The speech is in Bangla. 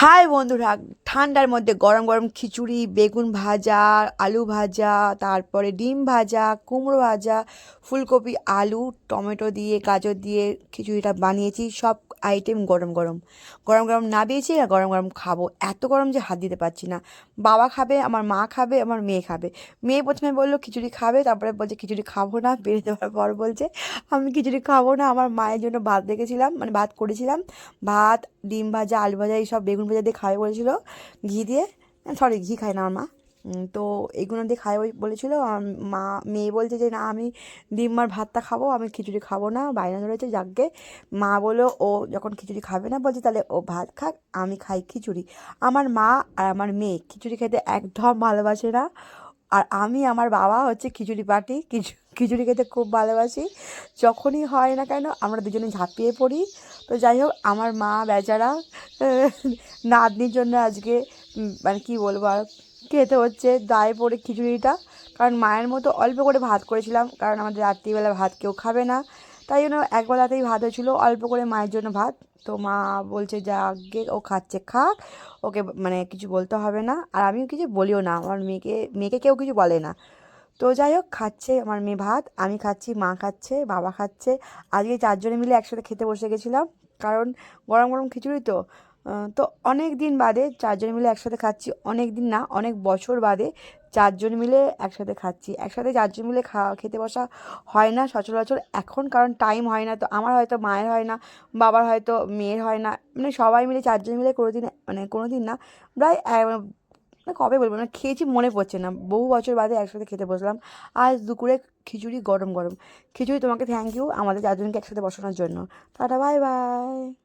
হাই বন্ধুরা, ঠান্ডার মধ্যে গরম গরম খিচুড়ি, বেগুন ভাজা, আলু ভাজা, তারপরে ডিম ভাজা, কুমড়ো ভাজা, ফুলকপি, আলু, টমেটো দিয়ে, গাজর দিয়ে খিচুড়িটা বানিয়েছি। সব আইটেম গরম গরম। গরম গরম না দিয়েছি আর গরম গরম খাব। এত গরম যে হাত দিতে পারছি না। বাবা খাবে, আমার মা খাবে, আমার মেয়ে খাবে। মেয়ে প্রথমে বলল, খিচুড়ি খাবে। তারপরে বলছে, খিচুড়ি খাব না। বেরিয়ে দেওয়ার পর বলছে, আমি খিচুড়ি খাব না। আমার মায়ের জন্য ভাত রেখেছিলাম মানে ভাত করেছিলাম। ভাত, ডিম ভাজা, আলু ভাজা, এইসব বেগুন ভাজা দিয়ে খাবে বলেছিল। ঘি দিয়ে সরি ঘি খায় না আমার মা। তো এগুলো দিয়ে খাই। ওই বলেছিল মা, মেয়ে বলছে যে, না, আমি ডিম আর ভাতটা খাব, আমি খিচুড়ি খাব না। বায়না ধরেছে যাকে মা বলো ও যখন খিচুড়ি খাবে না, বলছে, তাহলে ও ভাত খাক, আমি খাই খিচুড়ি। আমার মা আর আমার মেয়ে খিচুড়ি খেতে একদম ভালোবাসে না। আর আমি, আমার বাবা হচ্ছে খিচুড়ি কিছু, খিচুড়ি খেতে খুব ভালোবাসি। যখনই হয় না কেন, আমরা দুজনে ঝাঁপিয়ে পড়ি। তো যাই হোক, আমার মা, বেচারা, নাতনির জন্য আজকে মানে কি বলব আর খেতে হচ্ছে দায়ে পড়ে খিচুড়িটা। কারণ মায়ের মতো অল্প করে ভাত করেছিলাম, কারণ আমাদের রাত্রিবেলা ভাত কেউ খাবে না। তাই জন্য একবেলাতেই ভাত হয়েছিল, অল্প করে মায়ের জন্য ভাত। তো মা বলছে, যা আগে ও খাচ্ছে খাক, ওকে মানে কিছু বলতে হবে না। আর আমিও কিছু বলিও না, আমার মেয়েকে মেয়েকে কেউ কিছু বলে না। তো যাই হোক, খাচ্ছে আমার মেয়ে ভাত, আমি খাচ্ছি, মা খাচ্ছে, বাবা খাচ্ছে। আজকে চারজনে মিলে একসাথে খেতে বসে গেছিলাম, কারণ গরম গরম খিচুড়ি তো। তো অনেক দিন বাদে চারজন মিলে একসাথে খাচ্ছি, অনেক দিন না, অনেক বছর বাদে চারজন মিলে একসাথে খাচ্ছি। একসাথে চারজন মিলে খাওয়া খেতে বসা হয় না সচরাচর, এখন কারণ টাইম হয় না, তো আমার হয়তো মায়ের হয় না, বাবার হয়তো মেয়ের হয় না মানে সবাই মিলে চারজন মিলে কোনো দিন মানে কোনো দিন না, প্রায় মানে কবে বলব না খেয়েছি মনে পড়ছে না, বহু বছর বাদে একসাথে খেতে বসলাম আজ দুপুরে খিচুড়ি গরম গরম। খিচুড়ি তোমাকে থ্যাংক ইউ আমাদের চারজনকে একসাথে বসানোর জন্য। Tata bye bye